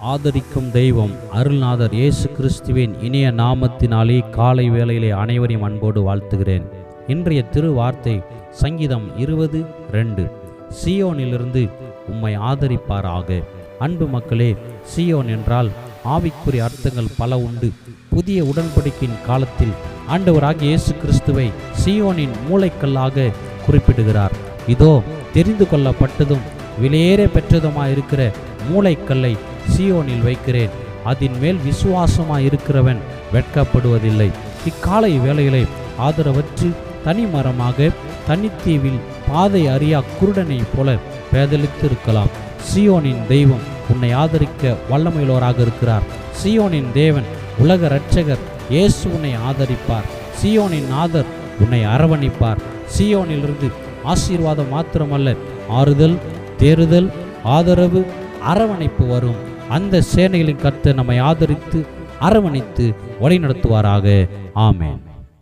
ஆதரிக்கும் தெய்வம் அருள்நாதர் இயேசு கிறிஸ்துவின் இனிய நாமத்தினாலே காலை வேளையிலே அனைவரையும் அன்போடு வாழ்த்துகிறேன். இன்றைய திருவார்த்தை சங்கீதம் இருபது ரெண்டு. சியோனிலிருந்து உம்மை ஆதரிப்பாராக. அன்பு மக்களே சியோன் என்றால் ஆவிக்குரிய அர்த்தங்கள் பல உண்டு. புதிய உடன்படிக்கையின் காலத்தில் ஆண்டவராகிய இயேசு கிறிஸ்துவை சியோனின் மூளைக்கல்லாக குறிப்பிடுகிறார். இதோ தெரிந்து கொள்ளப்பட்டதும் விலையேற பெற்றதுமாயிருக்கிற மூளைக்கல்லை சியோனில் வைக்கிறேன். அதன் மேல் விசுவாசமாய் இருக்கிறவன் வெட்கப்படுவதில்லை. இக்காலை வேளையிலே ஆதரவற்று தனிமரமாக தனித்தீவில் பாதை அறியா குருடனைப் போல பேதலித்து இருக்கலாம் சியோனின் தெய்வம் உன்னை ஆதரிக்க வல்லமையுள்ளவராக இருக்கிறார். சியோனின் தேவன் உலக இரட்சகர் இயேசு உன்னை ஆதரிப்பார். சியோனின் ஆதர் உன்னை அரவணைப்பார். சியோனிலிருந்து ஆசீர்வாதம் மாத்திரமல்ல ஆறுதல் தேறுதல் ஆதரவு அரவணைப்பு வரும். அந்த சேனைகளின் கர்த்தர் நம்மை ஆதரித்து அரவணைத்து வழிநடத்துவாராக. ஆமேன்.